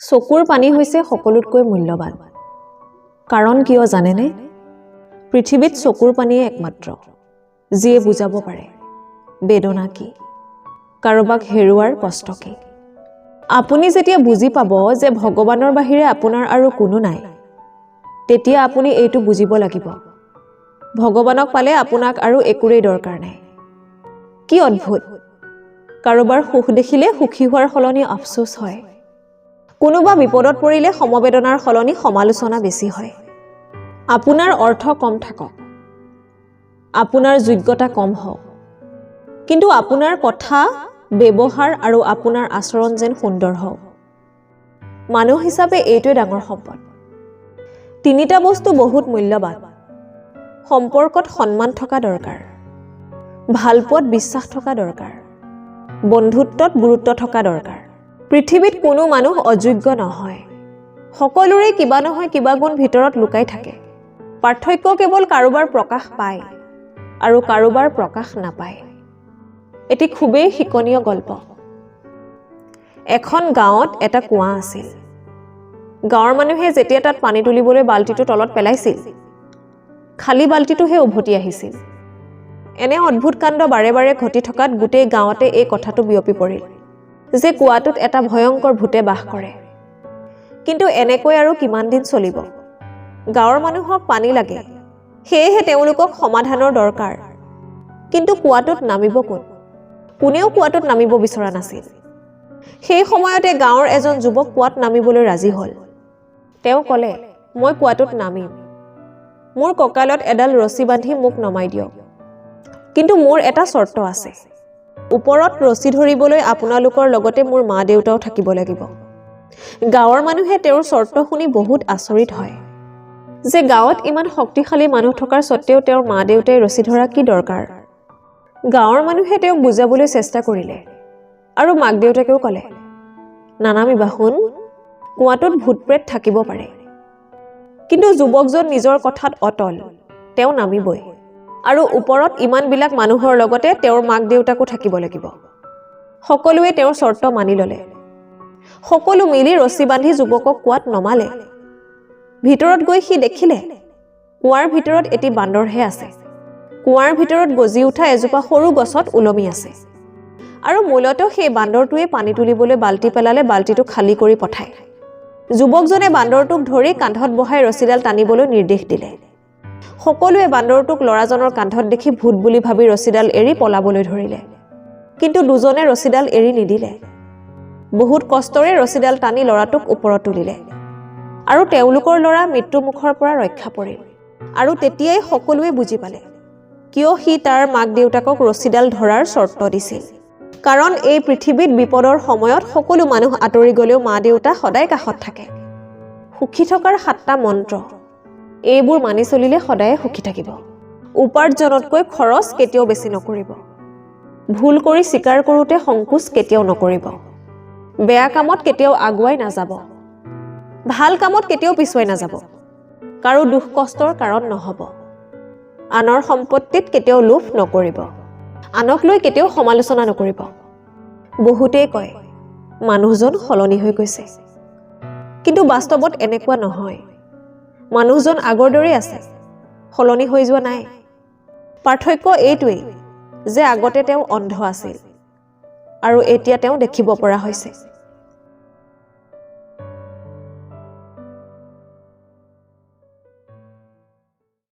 চকুৰ পানী হৈছে সকলোতকৈ মূল্যৱান কাৰণ কিয় জানেনে? পৃথিৱীত চকুৰ পানীয়ে একমাত্ৰ যিয়ে বুজাব পাৰে বেদনা কি? কাৰোবাক হেৰুৱাৰ কষ্ট কি? আপুনি যেতিয়া বুজি পাব যে ভগৱানৰ বাহিৰে আপোনাৰ আৰু কোনো নাই তেতিয়া আপুনি এইটো বুজিব লাগিব। ভগৱানক পালে আপোনাক আৰু একোৰেই দৰকাৰ নাই। কি অদ্ভুত! কাৰোবাৰ সুখ দেখিলে সুখী হোৱাৰ সলনি আফচোচ হয়। কোনোবা বিপদত পৰিলে সমবেদনাৰ সলনি সমালোচনা বেছি হয়। আপোনাৰ অৰ্থ কম থাকক। আপোনাৰ যোগ্যতা কম হওক। কিন্তু আপোনাৰ কথা ব্যৱহাৰ আৰু আপোনাৰ আচৰণ যেন সুন্দৰ হওক। মানুহ হিচাপে এইটোৱে ডাঙৰ সম্পদ। তিনিটা বস্তু বহুত মূল্যৱান সম্পৰ্কত সন্মান থকা দৰকাৰ। ভালপোৱাত বিশ্বাস থকা দৰকাৰ। বন্ধুত্বত গুৰুত্ব থকা দৰকাৰ। পৃথিৱীত কোনো মানুহ অযোগ্য নহয়। সকলোৰে কিবা নহয় কিবা গুণ ভিতৰত লুকাই থাকে। পাৰ্থক্য কেৱল কাৰোবাৰ প্ৰকাশ পায় আৰু কাৰোবাৰ প্ৰকাশ নাপায়। এটি খুবেই শিকনীয় গল্প। এখন গাঁৱত এটা কুঁৱা আছিল। গাঁৱৰ মানুহে যেতিয়া তাত পানী তুলিবলৈ বাল্টিটো তলত পেলাইছিল খালী বাল্টিটোহে উভতি আহিছিল। এনে অদ্ভুত কাণ্ড বাৰে বাৰে ঘটি থকাত গোটেই গাঁৱতে এই কথাটো বিয়পি পৰিল। যে কুৱাটোত এটা ভয়ংকৰ ভূতে বাস কৰে। কিন্তু এনেকৈ আৰু কিমান দিন চলিব? গাঁৱৰ মানুহক পানী লাগে। সেয়েহে তেওঁলোকক সমাধানৰ দৰকাৰ। কিন্তু কুৱাটোত নামিব কোন? কোনেও কুৱাটোত নামিব বিচৰা নাছিল। সেই সময়তে গাঁৱৰ এজন যুৱক কুৱাত নামিবলৈ ৰাজি হ'ল। তেওঁ ক'লে মই কুৱাটোত নামিম। মোৰ কঁকালত এডাল ৰছী বান্ধি মোক নমাই দিয়ক। কিন্তু মোৰ এটা চৰ্ত আছে। ওপৰত ৰছী ধৰিবলৈ আপোনালোকৰ লগতে মোৰ মা দেউতাও থাকিব লাগিব। গাঁৱৰ মানুহে তেওঁৰ চৰ্ত শুনি বহুত আচৰিত হয়। যে গাঁৱত ইমান শক্তিশালী মানুহ থকাৰ স্বত্বেও তেওঁৰ মা দেউতাই ৰছী ধৰা কি দৰকাৰ? গাঁৱৰ মানুহে তেওঁক বুজাবলৈ চেষ্টা কৰিলে আৰু মাক দেউতাকেও ক'লে নানামিবা শুন কুৱাটোত ভূত প্ৰেত থাকিব পাৰে। কিন্তু যুৱকজন নিজৰ কথাত অটল তেওঁ নামিবই। আৰু ওপৰত ইমানবিলাক মানুহৰ লগতে তেওঁৰ মাক দেউতাকো থাকিব লাগিব। সকলোৱে তেওঁৰ চৰ্ত মানি ল'লে। সকলো মিলি ৰছী বান্ধি যুৱকক কুৱাত নমালে। ভিতৰত গৈ সি দেখিলে কুৱাৰ ভিতৰত এটি বান্দৰহে আছে। কুৱাৰ ভিতৰত গজি উঠা এজোপা সৰু গছত ওলমি আছে। আৰু মূলতঃ সেই বান্দৰটোৱে পানী তুলিবলৈ বাল্টি পেলালে বাল্টিটো খালী কৰি পঠায়। যুৱকজনে বান্দৰটোক ধৰি কান্ধত বহাই ৰছীডাল টানিবলৈ নিৰ্দেশ দিলে। সকলোৱে বান্দৰটোক ল'ৰাজনৰ কান্ধত দেখি ভূত বুলি ভাবি ৰছীডাল এৰি পলাবলৈ ধৰিলে। কিন্তু দুজনে ৰছীডাল এৰি নিদিলে। বহুত কষ্টৰে ৰছীডাল টানি ল'ৰাটোক ওপৰত তুলিলে। আৰু তেওঁলোকৰ ল'ৰা মৃত্যুমুখৰ পৰা ৰক্ষা পৰিল। আৰু তেতিয়াই সকলোৱে বুজি পালে। কিয় সি তাৰ মাক দেউতাকক ৰছীডাল ধৰাৰ চৰ্ত দিছিল? কাৰণ এই পৃথিৱীত বিপদৰ সময়ত সকলো মানুহ আঁতৰি গ'লেও মা দেউতা সদায় কাষত থাকে। সুখী থকাৰ সাতটা মন্ত্ৰ। এইবোৰ মানি চলিলে সদায়ে সুখী থাকিব। উপাৰ্জনতকৈ খৰচ কেতিয়াও বেছি নকৰিব। ভুল কৰি স্বীকাৰ কৰোঁতে সংকোচ কেতিয়াও নকৰিব। বেয়া কামত কেতিয়াও আগুৱাই নাযাব। ভাল কামত কেতিয়াও পিছুৱাই নাযাব। কাৰো দুখ কষ্টৰ কাৰণ নহ'ব। আনৰ সম্পত্তিত কেতিয়াও লোভ নকৰিব। আনক লৈ কেতিয়াও সমালোচনা নকৰিব। বহুতেই কয় মানুহজন সলনি হৈ গৈছে। কিন্তু বাস্তৱত এনেকুৱা নহয়। মানুহজন আগৰ দৰেই আছে। সলনি হৈ যোৱা নাই। পাৰ্থক্য এইটোৱেই যে আগতে তেওঁ অন্ধ আছিল আৰু এতিয়া তেওঁ দেখিব পৰা হৈছে।